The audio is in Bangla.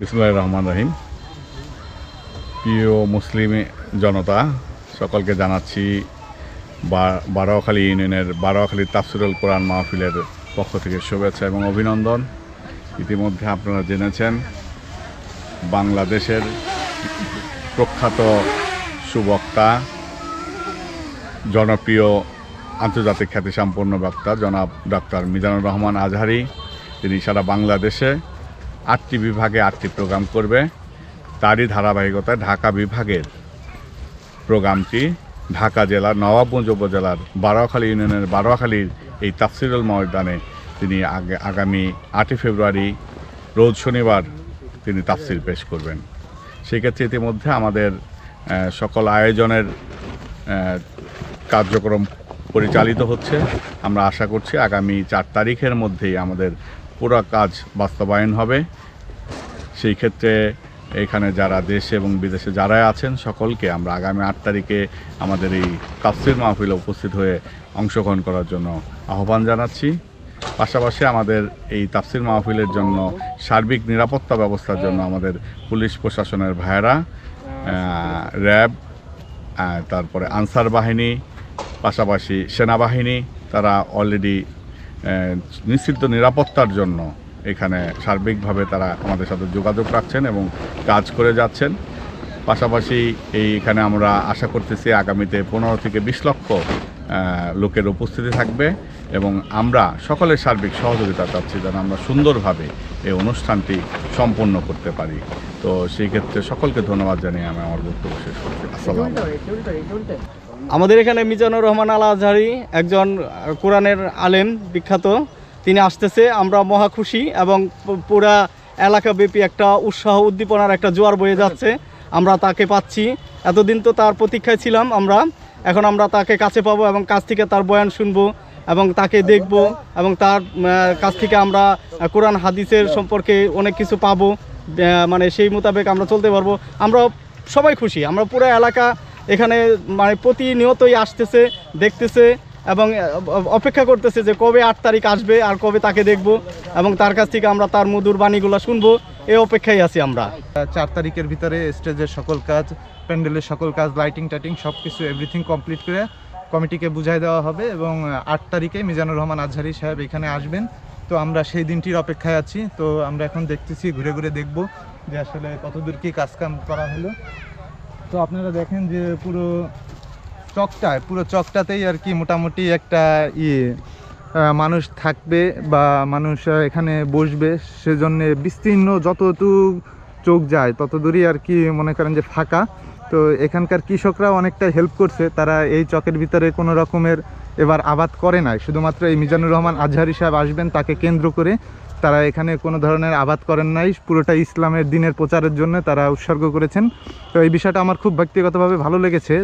বিসমুল্লাহ রহমান রহিম। প্রিয় মুসলিম জনতা, সকলকে জানাচ্ছি বারোয়াখালী ইউনিয়নের, বারোয়াখালী তাফসিরুল কোরআন মাহফিলের পক্ষ থেকে শুভেচ্ছা এবং অভিনন্দন। ইতিমধ্যে আপনারা জেনেছেন, বাংলাদেশের প্রখ্যাত সুবক্তা, জনপ্রিয় আন্তর্জাতিক খ্যাতিসম্পন্ন বক্তা, জনাব ডক্টর মিজানুর রহমান আজহারি। তিনি সারা বাংলাদেশে আটটি বিভাগে আটটি প্রোগ্রাম করবে। তারই ধারাবাহিকতায় ঢাকা বিভাগের প্রোগ্রামটি ঢাকা জেলার নবাবগঞ্জ উপজেলার বারোয়াখালী ইউনিয়নের বারোয়াখালীর এই তাফসিরুল ময়দানে তিনি আগে আগামী আটই ফেব্রুয়ারি, রোজ শনিবার তিনি তাফসির পেশ করবেন। সেক্ষেত্রে ইতিমধ্যে আমাদের সকল আয়োজনের কার্যক্রম পরিচালিত হচ্ছে। আমরা আশা করছি আগামী চার তারিখের মধ্যেই আমাদের পুরো কাজ বাস্তবায়ন হবে। সেই ক্ষেত্রে এখানে যারা দেশে এবং বিদেশে যারা আছেন সকলকে আমরা আগামী আট তারিখে আমাদের এই তাফসির মাহফিলে উপস্থিত হয়ে অংশগ্রহণ করার জন্য আহ্বান জানাচ্ছি। পাশাপাশি আমাদের এই তাফসির মাহফিলের জন্য সার্বিক নিরাপত্তা ব্যবস্থার জন্য আমাদের পুলিশ প্রশাসনের ভাইয়েরা র্যাব তারপরে আনসার বাহিনী, পাশাপাশি সেনাবাহিনী, তারা অলরেডি নিশ্চিত নিরাপত্তার জন্য এখানে সার্বিকভাবে তারা আমাদের সাথে যোগাযোগ রাখছেন এবং কাজ করে যাচ্ছেন। পাশাপাশি এই এখানে আমরা আশা করতেছি আগামীতে পনেরো থেকে বিশ লক্ষ লোকের উপস্থিতি থাকবে এবং আমরা সকলের সার্বিক সহযোগিতা চাচ্ছি যেন আমরা সুন্দরভাবে এই অনুষ্ঠানটি সম্পন্ন করতে পারি। তো সেই ক্ষেত্রে সকলকে ধন্যবাদ জানিয়ে আমি আমার বক্তব্য শেষ করছি। আসসালাম আমাদের এখানে মিজানুর রহমান আল আজহারি একজন কোরআনের আলেম, বিখ্যাত। তিনি আসতেছে, আমরা মহা খুশি এবং পুরা এলাকাব্যাপী একটা উৎসাহ উদ্দীপনার একটা জোয়ার বয়ে যাচ্ছে। আমরা তাকে পাচ্ছি। এতদিন তো তার প্রতীক্ষায় ছিলাম আমরা। এখন আমরা তাকে কাছে পাবো এবং কাছ থেকে তার বয়ান শুনব এবং তাকে দেখব এবং তার কাছ থেকে আমরা কোরআন, হাদিসের সম্পর্কে অনেক কিছু পাবো। মানে সেই মোতাবেক আমরা চলতে পারব। আমরা সবাই খুশি। আমরা পুরো এলাকা এখানে মানে প্রতিনিয়তই আসতেছে, দেখতেছে এবং অপেক্ষা করতেছে যে কবে আট তারিখ আসবে আর কবে তাকে দেখব এবং তার কাছ থেকে আমরা তার মধুর বাণীগুলো শুনব এই অপেক্ষায় আছি আমরা। চার তারিখের ভিতরে স্টেজের সকল কাজ, প্যান্ডেলের সকল কাজ, লাইটিং টাইটিং সব কিছু এভরিথিং কমপ্লিট করে কমিটিকে বুঝাই দেওয়া হবে এবং আট তারিখে মিজানুর রহমান আজহারি সাহেব এখানে আসবেন। তো আমরা সেই দিনটির অপেক্ষায় আছি। তো আমরা এখন দেখতেছি, ঘুরে ঘুরে দেখব যে আসলে কতদূর কি কাজকাম করা হলো। তো আপনারা দেখেন যে পুরো চকটায় পুরো চকটাতেই আর কি মোটামুটি একটা ইয়ে মানুষ থাকবে বা মানুষ এখানে বসবে। সেজন্য বিস্তীর্ণ যতটুকু চোখ যায় তত দূরই আর কি মনে করেন যে ফাঁকা। তো এখানকার কৃষকরা অনেকটা হেল্প করছে। তারা এই চকের ভিতরে কোনো রকমের এবার আবাদ করে নাই। শুধুমাত্র এই মিজানুর রহমান আজহারি সাহেব আসবেন তাকে কেন্দ্র করে। তারা এখানে কোনো ধরনের আবাদ করেন নাই, পুরোটা ইসলামের দিনের প্রচারের জন্য তারা উৎসর্গ করেছেন। তো এই বিষয়টা আমার খুব ব্যক্তিগতভাবে ভালো লেগেছে।